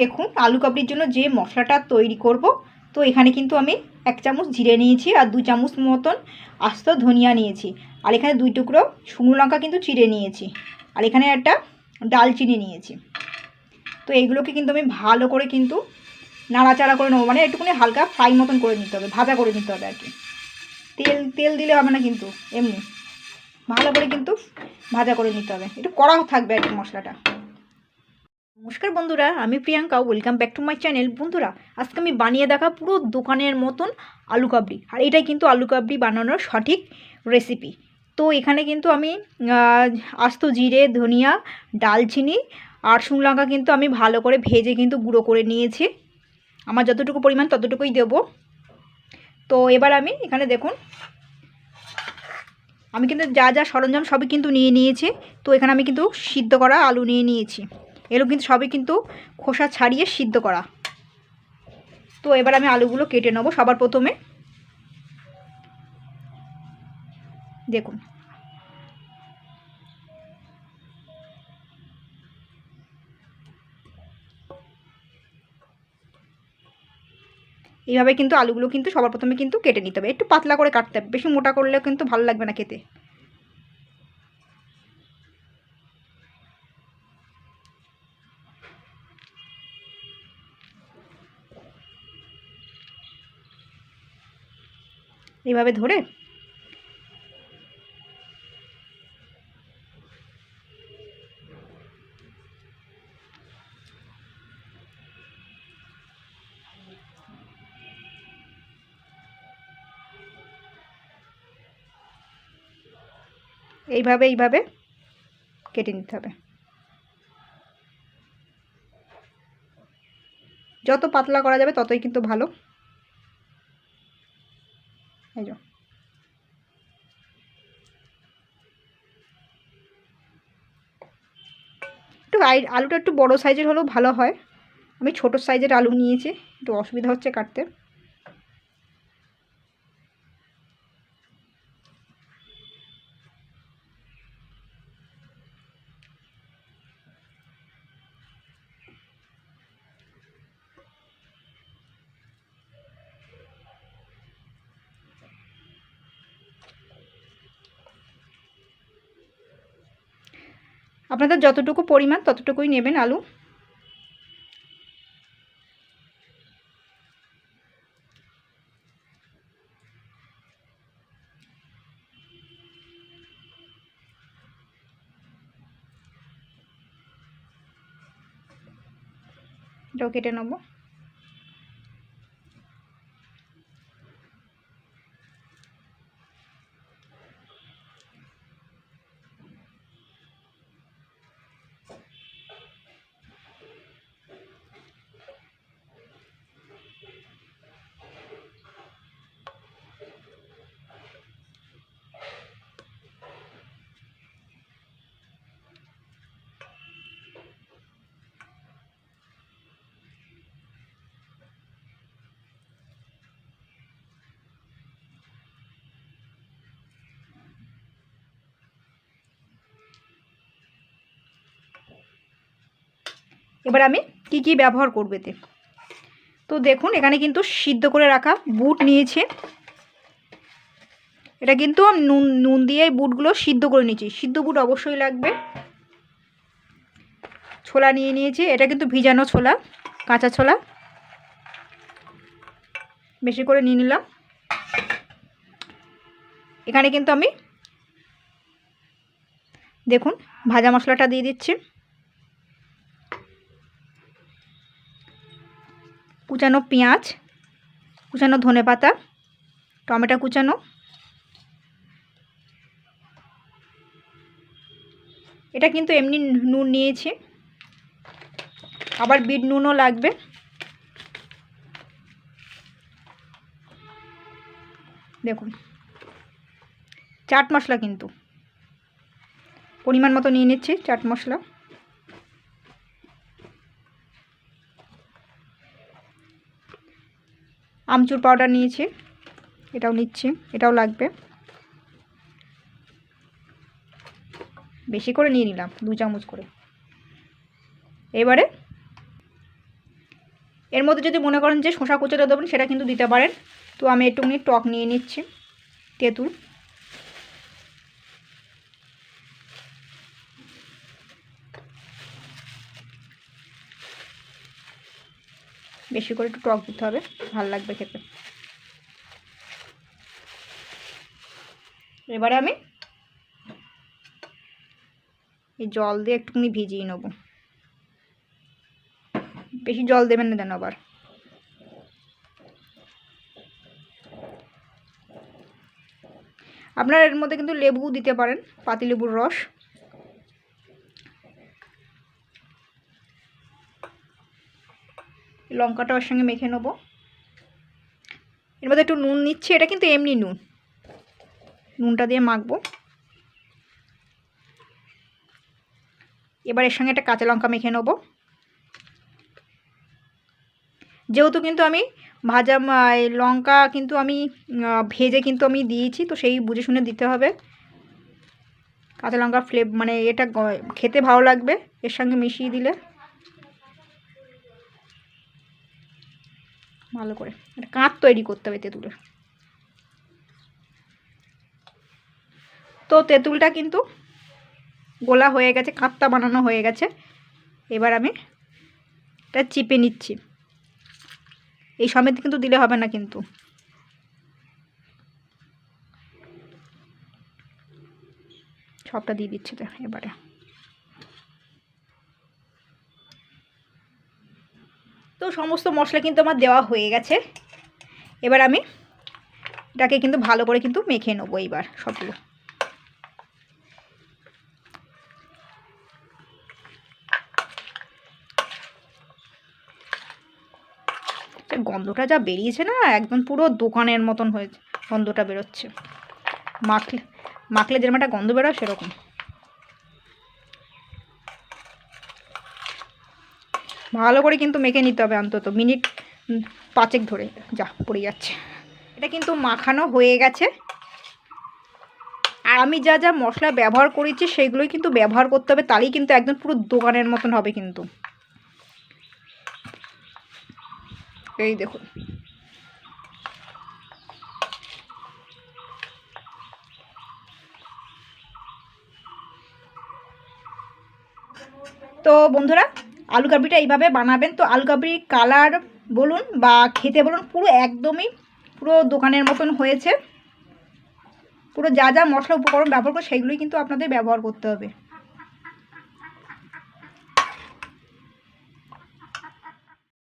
দেখুন, আলু কাবলির জন্য যে মশলাটা তৈরি করব, তো এখানে কিন্তু আমি এক চামচ জিরে নিয়েছি আর দু চামচ মতন আস্ত ধনিয়া নিয়েছি। আর এখানে দুই টুকরো শুকনো লঙ্কা কিন্তু চিড়ে নিয়েছি। আর এখানে একটা ডালচিনি নিয়েছি। তো এইগুলোকে কিন্তু আমি ভালো করে কিন্তু নাড়াচাড়া করে নেব। মানে একটুখানি হালকা ফ্রাই মতন করে নিতে হবে, ভাজা করে নিতে হবে আর কি। তেল তেল দিলে হবে না কিন্তু, এমনি। ভালো করে কিন্তু ভাজা করে নিতে হবে। একটু কড়া থাকবে আর কি মশলাটা। নমস্কার বন্ধুরা, আমি Priyanka welcome back to my channel বন্ধুরা, আজকে আমি বানিয়ে দেখা পুরো দোকানের মতন আলু কাবলি। আর এটাই কিন্তু আলু কাবলি বানানোর সঠিক রেসিপি তো এখানে কিন্তু আমি আস্ত জিরে, ধনিয়া, ডালচিনি আর শুকনো লঙ্কা কিন্তু আমি ভালো করে ভেজে কিন্তু গুঁড়ো করে নিয়েছি। আমার যতটুকু পরিমাণ ততটুকুই দেব। তো এবার আমি এখানে দেখুন, আমি কিন্তু যা যা সরঞ্জাম সবই কিন্তু নিয়ে নিয়েছি। তো এখানে আমি কিন্তু সিদ্ধ করা আলু নিয়ে নিয়েছি। এগুলো কিন্তু সবই কিন্তু খোসা ছাড়িয়ে সিদ্ধ করা। তো এবার আমি আলুগুলো কেটে নেব সবার প্রথমে। দেখুন। এইভাবে কিন্তু আলুগুলো কিন্তু সবার প্রথমে কিন্তু কেটে নিতে হবে। একটু পাতলা করে কাটতে হবে, বেশি মোটা করলেও কিন্তু ভালো লাগবে না খেতে। এইভাবে ধরে? এইভাবে এইভাবে কেটে নিতে হবে। যত পাতলা করা যাবে ততই কিন্তু ভালো। এই যো। একটু আলুটা একটু বড় সাইজের হলেও ভালো হয় আমি ছোট সাইজের আলু নিয়েছি, একটু অসুবিধা হচ্ছে কাটতে আপনাদের যতটুকু পরিমাণ ততটুকুই নেবেন আলু। এটাও কেটে নেব। এবার আমি কি কি ব্যবহার করব এতে? তো দেখুন, এখানে কিন্তু সিদ্ধ করে রাখা বুট নিয়েছে। এটা কিন্তু আমি নুন নুন দিয়ে বুটগুলো সিদ্ধ করে নিয়েছি। সিদ্ধ বুট অবশ্যই লাগবে। ছোলা নিয়ে নিয়েছি। এটা কিন্তু ভিজানো ছোলা, কাঁচা ছোলা। বেশি করে নিয়ে নিলাম। এখানে কিন্তু আমি দেখুন, ভাজা মশলাটা দিয়ে দিচ্ছি। কুচানো পেঁয়াজ, কুচানো ধনে পাতা, টমেটো কুচানো। এটা কিন্তু এমনি নুন নিয়েছি। আবার বিট নুনও লাগবে। দেখুন, চাট মশলা কিন্তু। পরিমাণ মতো নিয়ে নিচ্ছি চাট মশলা। আমচুর পাউডার নিয়েছি। এটাও নিচ্ছি, এটাও লাগবে। বেশি করে নিয়ে নিলাম, দু চামচ করে। এবারে এর মধ্যে যদি মনে করেন যে শশা কুচোটা দেবেন, সেটা কিন্তু দিতে পারেন। তো আমি একটুখানি টক নিয়ে নিচ্ছি, তেঁতুল। বেশি করে একটু টক দিতে হবে, ভালো লাগবে খেতে। এবারে আমি এই জল দিয়ে একটুখানি ভিজিয়ে নেব। বেশি জল দেবেন না দেন আবার। আপনারা এর মধ্যে কিন্তু লেবু দিতে পারেন, পাতিলেবুর রস। লঙ্কাটা ওর সঙ্গে মেখে নেব। এর মধ্যে একটু নুন নিচ্ছি, এটা কিন্তু এমনি নুন। নুনটা দিয়ে মাখবো। এবার এর সঙ্গে একটা কাঁচা লঙ্কা মেখে নেব। যেহেতু কিন্তু আমি ভাজা লঙ্কা কিন্তু আমি ভেজে কিন্তু আমি দিয়েছি, তো সেই বুঝে শুনে দিতে হবে। কাঁচা লঙ্কার ফ্লেভ মানে এটা খেতে ভালো লাগবে এর সঙ্গে মিশিয়ে দিলে। ভালো করে। একটা কাঁচ তৈরি করতে হবে তেঁতুলের। তো তেঁতুলটা কিন্তু গোলা হয়ে গেছে কাঁত্তা বানানো হয়ে গেছে। এবার আমি এটা চিপে নিচ্ছি। এই সমেত কিন্তু দিলে হবে না কিন্তু। সবটা দিয়ে দিচ্ছি তো এবারে। তো সমস্ত মশলা কিন্তু আমার দেওয়া হয়ে গেছে। এবার আমি এটাকে কিন্তু ভালো করে কিন্তু মেখে নেব এইবার সবগুলো। গন্ধটা যা বেরিয়েছে না, একদম পুরো দোকানের মতন হয়েছে, গন্ধটা বেরোচ্ছে। মাখলে মাখলে যেরকম একটা গন্ধ বেরোয় সেরকম। ভালো করে কিন্তু মেখে নিতে হবে অন্তত। মিনিট পাঁচেক ধরে। যা, পড়ে যাচ্ছে। এটা কিন্তু মাখানো হয়ে গেছে। আর আমি যা যা মশলা ব্যবহার করেছি, সেগুলোই কিন্তু ব্যবহার করতে হবে। তাহলেই কিন্তু একদম পুরো দোকানের মতন হবে কিন্তু। এই দেখুন। তো বন্ধুরা আলু কাবলিটা এইভাবে বানাবেন। তো আলু কাবলির কালার বলুন বা খেতে বলুন, পুরো একদমই পুরো দোকানের মতন হয়েছে। পুরো যা যা মশলা উপকরণ ব্যবহার করে সেইগুলোই কিন্তু আপনাদের ব্যবহার করতে হবে।